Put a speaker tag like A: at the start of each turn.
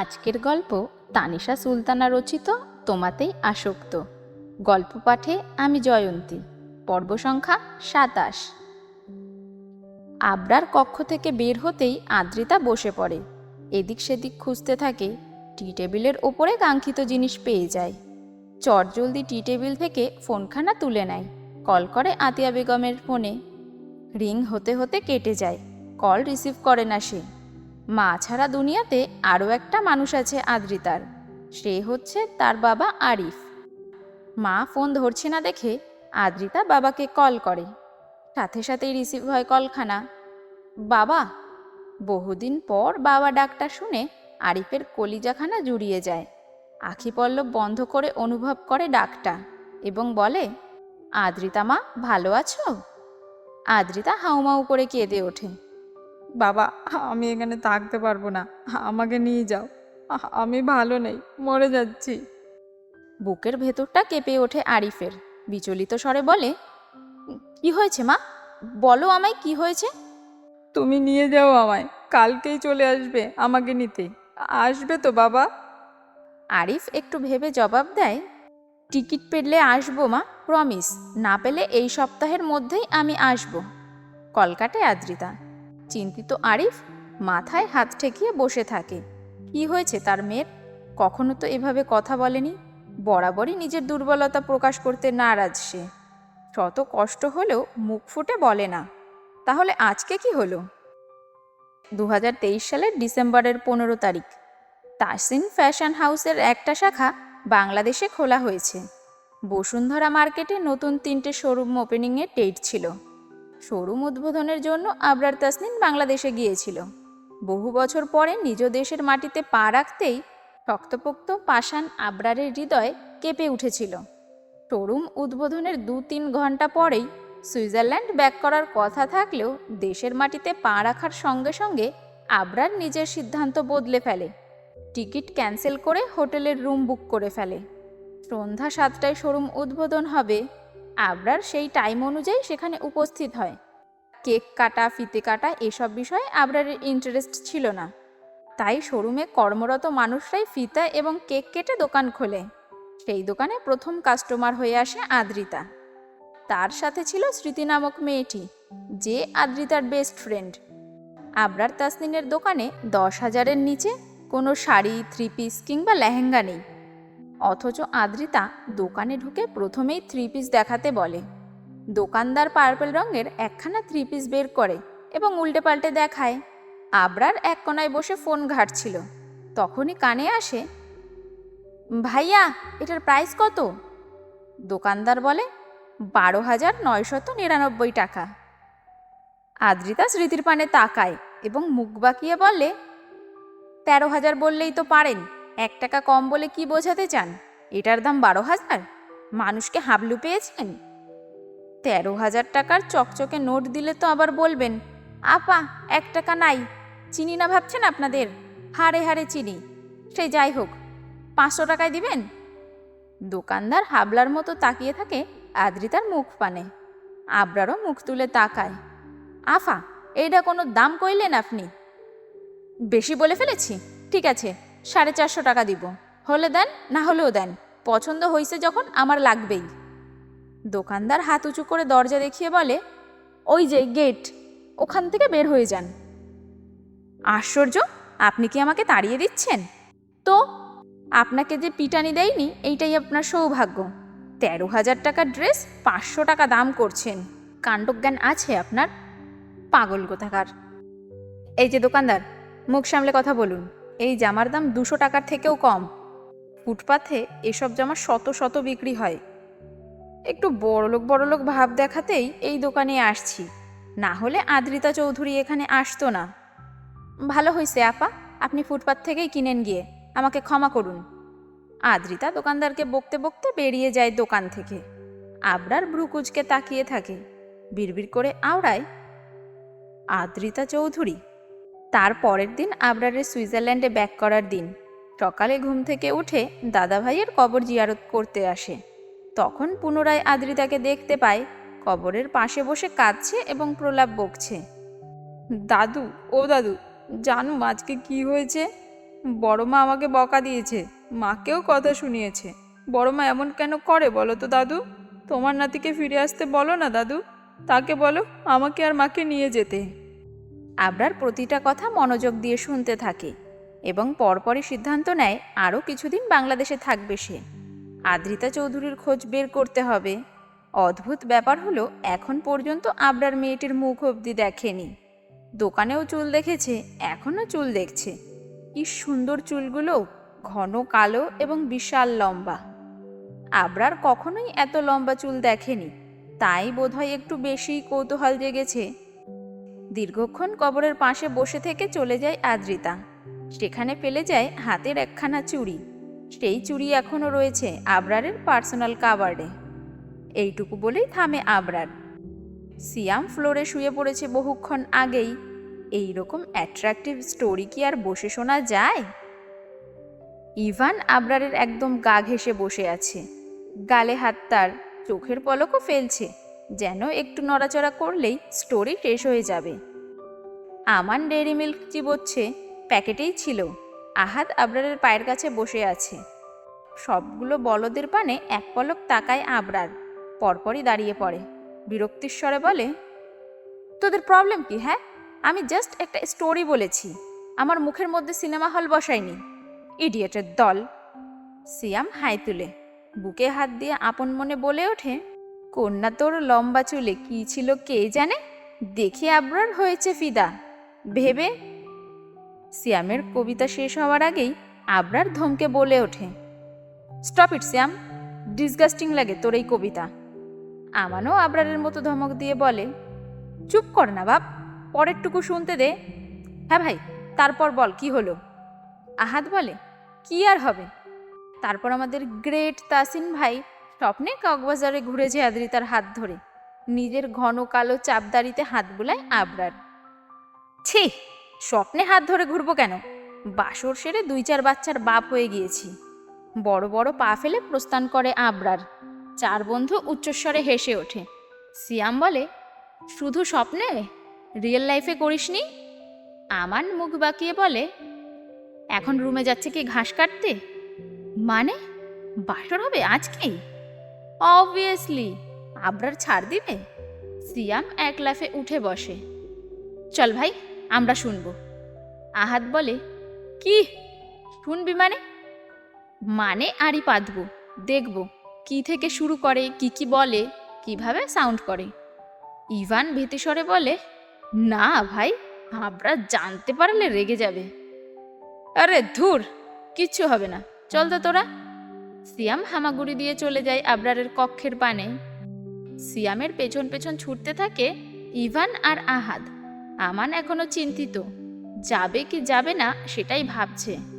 A: আজকের গল্প তানিশা সুলতানা রচিত, তোমাতেই আসক্ত। গল্প পাঠে আমি জয়ন্তী, পর্ব সংখ্যা সাতাশ। আবরার কক্ষ থেকে বের হতেই আদ্রিতা বসে পড়ে। এদিক সেদিক খুঁজতে থাকে, টি টেবিলের ওপরে কাঙ্ক্ষিত জিনিস পেয়ে যায়। চটজলদি টি টেবিল থেকে ফোনখানা তুলে নেয়, কল করে আতিয়া বেগমের ফোনে। রিং হতে হতে কেটে যায়, কল রিসিভ করে না সে। মা ছাড়া দুনিয়াতে আরও একটা মানুষ আছে আদ্রিতার। সে হচ্ছে তার বাবা আরিফ। মা ফোন ধরছে না দেখে আদ্রিতা বাবাকে কল করে। সাথে সাথেই রিসিভ হয় কলখানা। বাবা, বহুদিন পর বাবা ডাকটা শুনে আরিফের কলিজাখানা জুড়িয়ে যায়। আখি পল্লব বন্ধ করে অনুভব করে ডাকটা এবং বলে, আদ্রিতা মা, ভালো আছো? আদ্রিতা হাউমাউ করে কেঁদে ওঠে।
B: বাবা আমি এখানে থাকতে পারব না। আমাকে নিয়ে যাও। আমি ভালো নেই মরে যাচ্ছি।
A: বুকের ভেতরটা কেঁপে ওঠে আরিফের। বিচলিত স্বরে বলে কি হয়েছে মা? বলো আমায় কি হয়েছে?
B: তুমি নিয়ে যাও আমায় কালকেই চলে আসবে আমাকে নিতে। আসবে তো বাবা?
A: আরিফ একটু ভেবে জবাব দেয় টিকিট পেলে আসব মা প্রমিস। না পেলে এই সপ্তাহের মধ্যেই আমি আসব। কলকাটে আদ্রিতা চিন্তিত আরিফ মাথায় হাত ঠেকিয়ে বসে থাকে। কি হয়েছে তার মেয়ের? কখনো তো এভাবে কথা বলেনি। বরাবরই নিজের দুর্বলতা প্রকাশ করতে নারাজ সে। শত কষ্ট হলেও মুখ ফুটে বলে না। তাহলে আজকে কি হলো? দু হাজার তেইশ সালের ডিসেম্বরের পনেরো তারিখ। তাসিন ফ্যাশন হাউসের একটা শাখা বাংলাদেশে খোলা হয়েছে। বসুন্ধরা মার্কেটে নতুন তিনটে শোরুম ওপেনিংয়ের ডেট ছিল। শোরুম উদ্বোধনের জন্য আবরার তাসনিন বাংলাদেশে গিয়েছিল। বহু বছর পরে নিজ দেশের মাটিতে পা রাখতেই শক্তপোক্ত পাষাণ আবরারের হৃদয় কেঁপে উঠেছিল। শোরুম উদ্বোধনের দু তিন ঘণ্টা পরেই সুইজারল্যান্ড ব্যাক করার কথা থাকলেও দেশের মাটিতে পা রাখার সঙ্গে সঙ্গে আবরার নিজের সিদ্ধান্ত বদলে ফেলে। টিকিট ক্যান্সেল করে হোটেলের রুম বুক করে ফেলে। সন্ধ্যা সাতটায় শোরুম উদ্বোধন হবে আবরার সেই টাইম অনুযায়ী সেখানে উপস্থিত হয়। কেক কাটা, ফিতে কাটা এসব বিষয়ে আবরারের ইন্টারেস্ট ছিল না। তাই শোরুমে কর্মরত মানুষরাই ফিতা এবং কেক কেটে দোকান খোলে। সেই দোকানে প্রথম কাস্টমার হয়ে আসে আদ্রিতা। তার সাথে ছিল স্মৃতি নামক মেয়েটি, যে আদ্রিতার বেস্ট ফ্রেন্ড আবরার তাসনিনের দোকানে দশ হাজারের নিচে কোনো শাড়ি থ্রি পিস কিংবা লেহেঙ্গা নেই। অথচ আদ্রিতা দোকানে ঢুকে প্রথমেই থ্রি পিস দেখাতে বলে। দোকানদার পার্পল রঙের একখানা থ্রি পিস বের করে এবং উল্টে পাল্টে দেখায়। আবরার এক কোনায় বসে ফোন ঘাটছিল। তখনই কানে আসে, ভাইয়া, এটার প্রাইস কত? দোকানদার বলে, বারো হাজার নয়শত নিরানব্বই টাকা। আদ্রিতা স্মৃতির পানে তাকায় এবং মুখ বাঁকিয়ে বলে, তেরো হাজার বললেই তো পারেন। এক টাকা কম বলে কি বোঝাতে চান? এটার দাম বারো হাজার? মানুষকে হাবলু পেয়েছেন? তেরো হাজার টাকার চকচকে নোট দিলে তো আবার বলবেন, আপা, এক টাকা নাই। চিনি না ভাবছেন আপনাদের? হারে হারে চিনি। সেই যাই হোক, পাঁচশো টাকায় দিবেন? দোকানদার হাবলার মতো তাকিয়ে থাকে আদ্রিতার মুখ পানে। আবরারও মুখ তুলে তাকায়। আফা এইটা কোনো দাম কইলেন আপনি? বেশি বলে ফেলেছি। ঠিক আছে সাড়ে চারশো টাকা দিব। হলে দেন, না হলেও দেন। পছন্দ হয়েছে যখন, আমার লাগবেই। দোকানদার হাত উঁচু করে দরজা দেখিয়ে বলে, ওই যে গেট, ওখান থেকে বের হয়ে যান। আশ্চর্য! আপনি কি আমাকে তাড়িয়ে দিচ্ছেন? তো, আপনাকে যে পিটানি দেয়নি, এইটাই আপনার সৌভাগ্য। তেরো হাজার টাকার ড্রেস, পাঁচশো টাকা দাম করছেন। কাণ্ডজ্ঞান আছে আপনার? পাগল কোথাকার? এই যে দোকানদার, মুখ সামলে কথা বলুন। এই জামার দাম দুশো টাকার থেকেও কম। ফুটপাথে এসব জামা শত শত বিক্রি হয়। একটু বড়লোক বড়লোক ভাব দেখাতেই এই দোকানে আসছি। না হলে আদ্রিতা চৌধুরী এখানে আসতো না। ভালো হয়েছে আপা। আপনি ফুটপাথ থেকেই কিনেন গিয়ে। আমাকে ক্ষমা করুন। আদ্রিতা দোকানদারকে বকতে বকতে বেরিয়ে যায় দোকান থেকে। আবরার ভ্রুকুচকে তাকিয়ে থাকে। বিড়বিড় করে আওড়ায়, আদ্রিতা চৌধুরী তার পরের দিন আবরারের সুইজারল্যান্ডে ব্যাক করার দিন। সকালে ঘুম থেকে উঠে দাদা ভাইয়ের কবর জিয়ারত করতে আসে। তখন পুনরায় আদ্রিতাকে দেখতে পায়, কবরের পাশে বসে কাঁদছে এবং প্রলাপ বকছে।
B: দাদু, ও দাদু, জানো আজকে কি হয়েছে? বড় মা আমাকে বকা দিয়েছে, মাকেও কথা শুনিয়েছে। বড় মা এমন কেন করে বলো তো দাদু? তোমার নাতিকে ফিরে আসতে বলো না দাদু। তাকে বলো, আমাকে আর মাকে নিয়ে যেতে।
A: আবরার প্রতিটা কথা মনোযোগ দিয়ে শুনতে থাকে এবং পরপরই সিদ্ধান্ত নেয়, আরও কিছুদিন বাংলাদেশে থাকবে সে। আদ্রিতা চৌধুরীর খোঁজ বের করতে হবে। অদ্ভুত ব্যাপার হলো, এখন পর্যন্ত আবরার মেয়েটির মুখ অবধি দেখেনি। দোকানেও চুল দেখেছে, এখনও চুল দেখছে। কি সুন্দর চুলগুলো, ঘন কালো এবং বিশাল লম্বা। আবরার কখনোই এত লম্বা চুল দেখেনি, তাই বোধহয় একটু বেশি কৌতূহল জেগেছে। দীর্ঘক্ষণ কবরের পাশে বসে থেকে চলে যায় আদ্রিতা। সেখানে ফেলে যায় হাতের একখানা চুড়ি। সেই চুড়ি এখনও রয়েছে আবরারের পার্সোনাল কাবার্ডে। এইটুকু বলেই থামে আবরার। সিয়াম ফ্লোরে শুয়ে পড়েছে বহুক্ষণ আগেই। এই রকম অ্যাট্রাকটিভ স্টোরি কি আর বসে শোনা যায়? ইভান আবরারের একদম গা ঘেঁষে বসে আছে। গালে হাত তার, চোখের পলকও ফেলছে। যেন একটু নড়াচড়া করলেই স্টোরি শেষ হয়ে যাবে। আমান ডেয়ারি মিল্ক চিবোচ্ছে, প্যাকেটেই ছিল। আহাত আবরারের পায়ের কাছে বসে আছে। সবগুলো বলদের পানে এক পলক তাকায় আবরার। পরপরই দাঁড়িয়ে পড়ে। বিরক্তির স্বরে বলে, তোদের প্রবলেম কি হ্যাঁ? আমি জাস্ট একটা স্টোরি বলেছি। আমার মুখের মধ্যে সিনেমা হল বসায়নি। ইডিয়েটের দল। সিয়াম হাই তুলে। বুকে হাত দিয়ে আপন মনে বলে ওঠে কন্যা তোর লম্বা চুলে কি ছিল কে জানে? দেখে আবরার হয়েছে ফিদা। ভেবে সিয়ামের কবিতা শেষ হওয়ার আগেই আবরার ধমকে বলে ওঠে স্টপ ইট শ্যাম ডিসগাস্টিং লাগে তোর এই কবিতা। আমানও আবরারের মতো ধমক দিয়ে বলে, চুপ কর না বাপ, পরেরটুকু শুনতে দে। হ্যাঁ ভাই, তারপর বল, কি হলো? আহাত বলে, কি আর হবে? তারপর আমাদের গ্রেট তাসিন ভাই স্বপ্নে কক্সবাজারে ঘুরেছে আদ্রিতার হাত ধরে, নিজের ঘন কালো চাপদারিতে হাত বুলায় আবরার। ছি, স্বপ্নে হাত ধরে ঘুরবো কেন? বাসর সেরে দুই চার বাচ্চার বাপ হয়ে গিয়েছি। বড় বড় পা ফেলে প্রস্থান করে আবরার। চার বন্ধু উচ্চস্বরে হেসে ওঠে। সিয়াম বলে, শুধু স্বপ্নে? রিয়েল লাইফে করিসনি আমার মুখ বাঁকিয়ে বলে, এখন রুমে যাচ্ছে কি ঘাস কাটতে? মানে? বাসর হবে? আজকেই অবভিয়াসলি আবরার ছাড় দিবে? সিয়াম এক লাফে উঠে বসে। চল ভাই, আমরা শুনব। আহাত বলে, কি? শুনবি মানে? মানে আরই পাতবো, দেখব, কি থেকে শুরু করে, কি কি বলে, কীভাবে সাউন্ড করে। ইভান ভীতিস্বরে বলে, না ভাই, আবরা জানতে পারলে রেগে যাবে। আরে ধুর, কিচ্ছু হবে না। চল তো তোরা। সিয়াম হামাগুড়ি দিয়ে চলে যায় আবরারের কক্ষের পানে। সিয়ামের পেছন পেছন ছুটতে থাকে ইভান আর আহাদ। আমান এখনও চিন্তিত। যাবে কি যাবে না সেটাই ভাবছে।